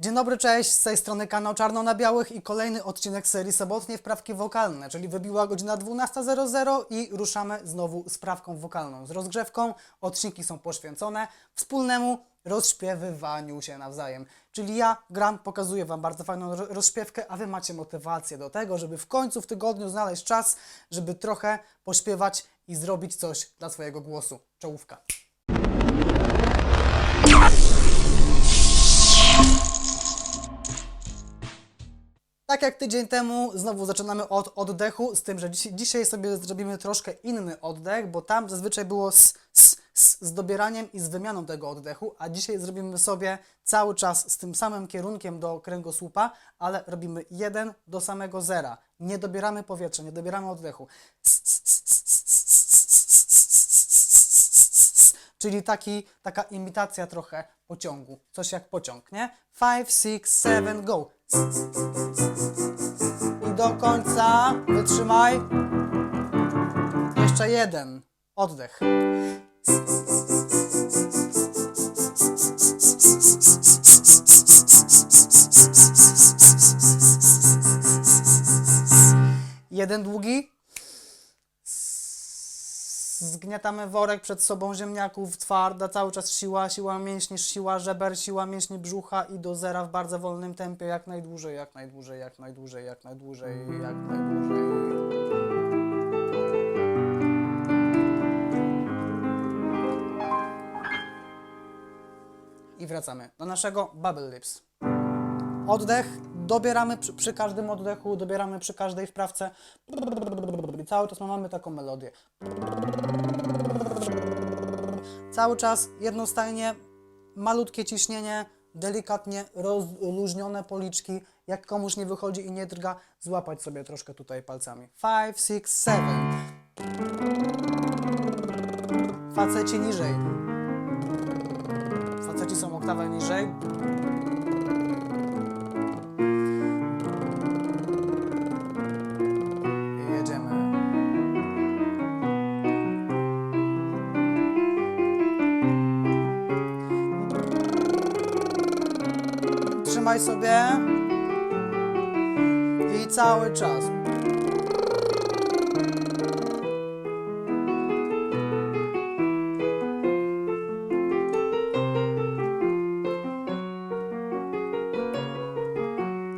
Dzień dobry, cześć, z tej strony kanał Czarno na Białych i kolejny odcinek serii Sobotnie Wprawki Wokalne, czyli wybiła godzina 12.00 i ruszamy znowu z prawką wokalną, z rozgrzewką. Odcinki są poświęcone wspólnemu rozśpiewywaniu się nawzajem. Czyli ja gram, pokazuję Wam bardzo fajną ro- rozśpiewkę, a Wy macie motywację do tego, żeby w końcu w tygodniu znaleźć czas, żeby trochę pośpiewać i zrobić coś dla swojego głosu. Czołówka. Tak jak tydzień temu, znowu zaczynamy od oddechu, z tym, że dziś, dzisiaj sobie zrobimy troszkę inny oddech, bo tam zazwyczaj było z, z, z, z dobieraniem i z wymianą tego oddechu, a dzisiaj zrobimy sobie cały czas z tym samym kierunkiem do kręgosłupa, ale robimy jeden do samego zera. Nie dobieramy powietrza, nie dobieramy oddechu. Czyli taki, taka imitacja trochę pociągu. Coś jak pociąg, nie? 5, 6, 7, go. I do końca wytrzymaj. Jeszcze jeden. Oddech. Jeden długi. Zgniatamy worek przed sobą ziemniaków, twarda, cały czas siła, siła mięśni, siła żeber, siła mięśni brzucha i do zera w bardzo wolnym tempie, jak najdłużej, jak najdłużej, jak najdłużej, jak najdłużej, jak najdłużej. I wracamy do naszego bubble lips. Oddech, dobieramy przy, przy każdym oddechu, dobieramy przy każdej wprawce. I cały czas mamy taką melodię. Cały czas jednostajnie, malutkie ciśnienie, delikatnie rozluźnione policzki. Jak komuś nie wychodzi i nie drga, złapać sobie troszkę tutaj palcami. 5, 6, 7. Faceci niżej. Faceci są oktawę niżej. Trzymaj sobie. I cały czas.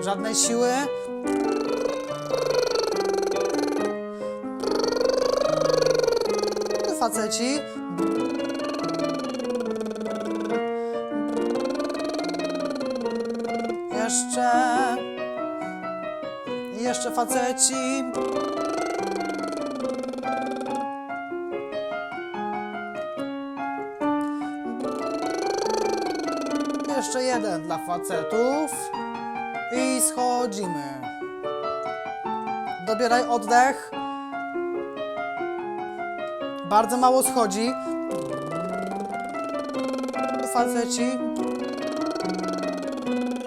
Żadnej siły. Faceci. Jeszcze faceci. Jeszcze jeden dla facetów. I schodzimy. Dobieraj oddech. Bardzo mało schodzi. Faceci.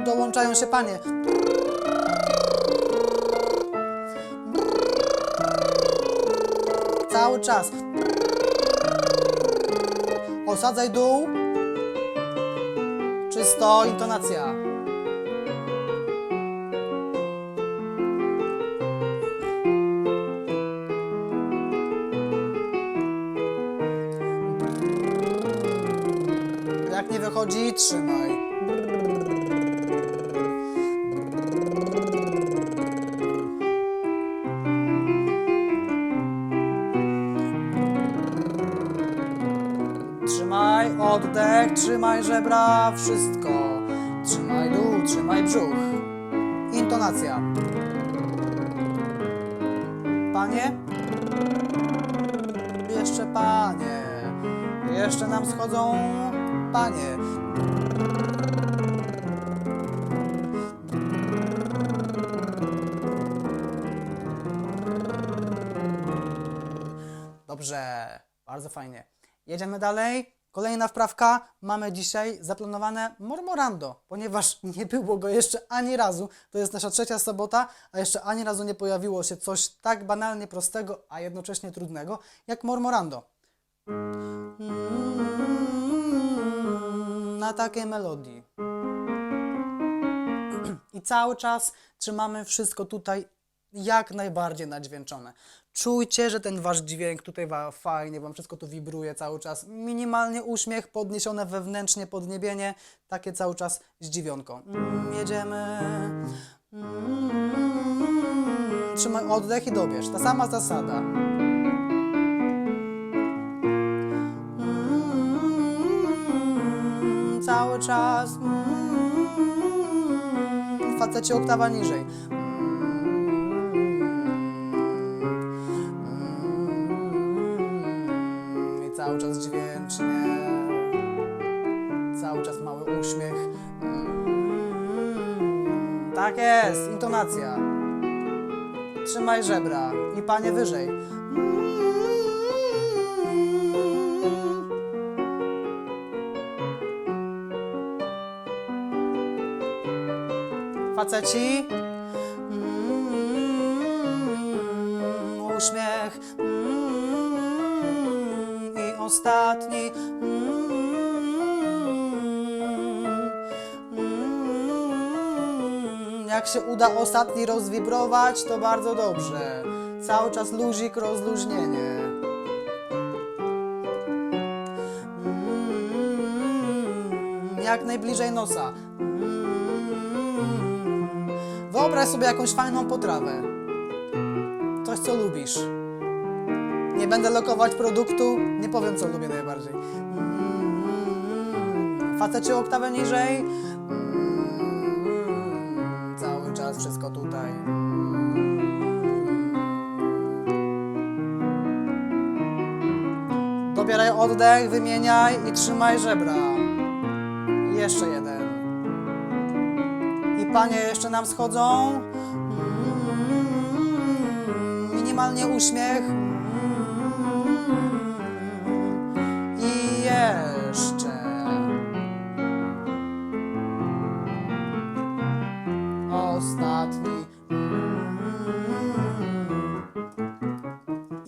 Dołączają się panie. Cały czas. Osadzaj dół. Czysto, intonacja. Jak nie wychodzi, trzymaj. Trzymaj żebra, wszystko. Trzymaj dół, trzymaj brzuch. Intonacja. Panie? Jeszcze panie. Jeszcze nam schodzą panie. Dobrze, bardzo fajnie. Jedziemy dalej. Kolejna wprawka. Mamy dzisiaj zaplanowane Mormorando, ponieważ nie było go jeszcze ani razu. To jest nasza trzecia sobota, a jeszcze ani razu nie pojawiło się coś tak banalnie prostego, a jednocześnie trudnego, jak Mormorando. Mm, Na takiej melodii. i cały czas trzymamy wszystko tutaj jak najbardziej nadźwięczone. Czujcie, że ten wasz dźwięk tutaj wa- fajnie, wam wszystko tu wibruje cały czas. Minimalnie uśmiech, podniesione wewnętrznie podniebienie, takie cały czas zdziwionką. Mm, jedziemy. Mm, trzymaj oddech i dobierz. Ta sama zasada. Mm, cały czas. Mm, facecie oktawa niżej. Cały czas dźwięcznie. Cały czas mały uśmiech. Mm, Tak jest, intonacja. Trzymaj żebra i panie wyżej. Faceci. Ostatni. Jak się uda ostatni rozwibrować, to bardzo dobrze. Cały czas luzik, rozluźnienie. Jak najbliżej nosa. Wyobraź sobie jakąś fajną potrawę. Coś, co lubisz. Nie będę lokować produktu, nie powiem, co lubię najbardziej. Mm, facecie o oktawę niżej. Mm, cały czas wszystko tutaj. Dobieraj oddech, wymieniaj i trzymaj żebra. Jeszcze jeden. I panie jeszcze nam schodzą. Mm, Minimalnie uśmiech.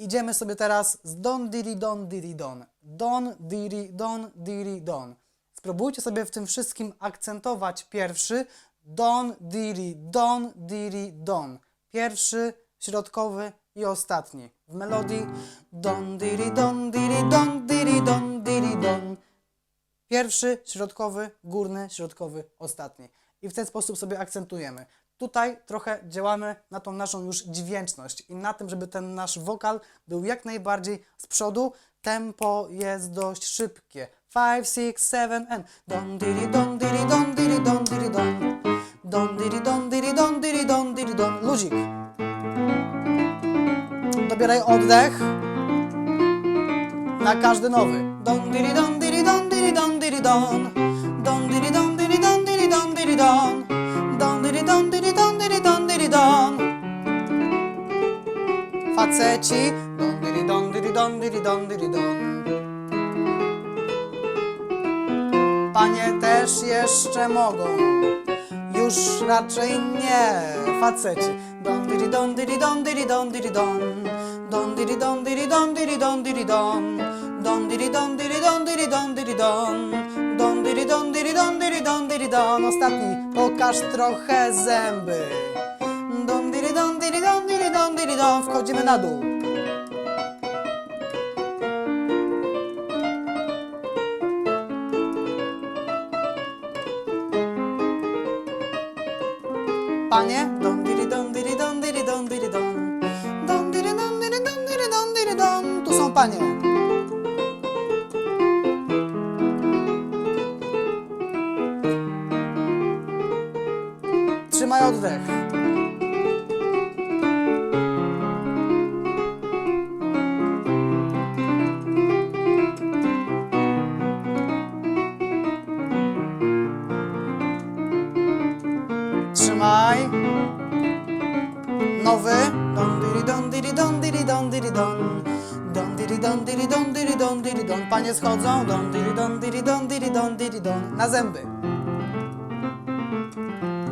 Idziemy sobie teraz z don diri don diri don. Don diri don diri don. Spróbujcie sobie w tym wszystkim akcentować pierwszy don diri don diri don. Pierwszy, środkowy i ostatni. W melodii don diri don diri don diri don diri don. Pierwszy, środkowy, górny, środkowy, ostatni. I w ten sposób sobie akcentujemy. Tutaj trochę działamy na tą naszą już dźwięczność i na tym, żeby ten nasz wokal był jak najbardziej z przodu. Tempo jest dość szybkie. 5, 6, 7 and don diri don diri don diri don diri don. Don diri don diri don diri don diri don. Luzik. Dobieraj oddech na każdy nowy. Don diri don diri don diri don diri don. Don diri don diri don diri don diri don. Faceci. Don diri don diri don diri don diri don. Panie też jeszcze mogą. Już raczej nie, faceci. Don diri don diri don diri don diri don. Don diri don diri don don diri don. Don diri diri don diri don diri don. Don diri don diri don diri don diri don. Ostatni, pokaż trochę zęby. Don diri don diri don diri don diri don. Wchodzimy na dół. Panie, don diri don diri don diri don diri don. Don diri don diri don diri don diri don. Tu są panie. Don diri don diri don. Don diri don diri don diri don diri don. Panie schodzą. Don diri don diri don diri don diri don. Na zęby.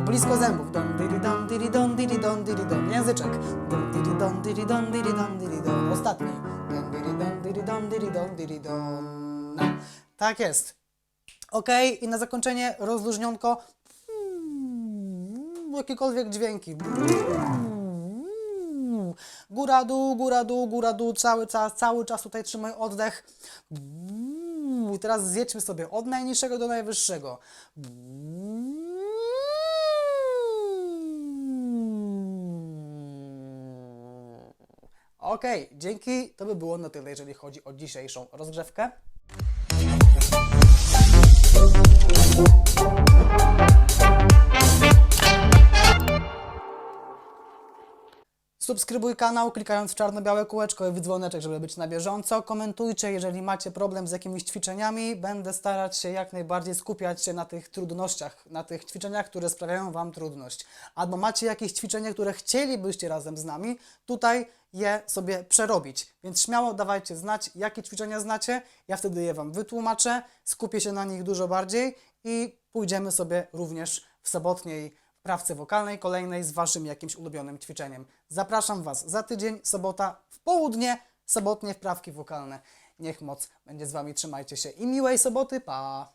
Blisko zębów. Don diri don diri don diri don diri don. Języczek. Don diri don diri don diri don diri don. Ostatni. Don diri don diri don diri don diri don. Tak jest. Ok, i na zakończenie rozluźnionko. jakiekolwiek dźwięki. Góra, dół, góra, dół, góra, dół, cały czas, cały czas tutaj trzymaj oddech. I teraz zjedźmy sobie od najniższego do najwyższego. Okej, dzięki. To by było na tyle, jeżeli chodzi o dzisiejszą rozgrzewkę. Subskrybuj kanał, klikając w czarno-białe kółeczko i w dzwoneczek, żeby być na bieżąco. Komentujcie, jeżeli macie problem z jakimiś ćwiczeniami. Będę starać się jak najbardziej skupiać się na tych trudnościach, na tych ćwiczeniach, które sprawiają Wam trudność. Albo macie jakieś ćwiczenia, które chcielibyście razem z nami, tutaj je sobie przerobić. Więc śmiało dawajcie znać, jakie ćwiczenia znacie. Ja wtedy je Wam wytłumaczę, skupię się na nich dużo bardziej i pójdziemy sobie również w sobotniej prawce wokalnej kolejnej z Waszym jakimś ulubionym ćwiczeniem. Zapraszam Was za tydzień, sobota w południe, sobotnie wprawki wokalne. Niech moc będzie z Wami, trzymajcie się i miłej soboty, pa!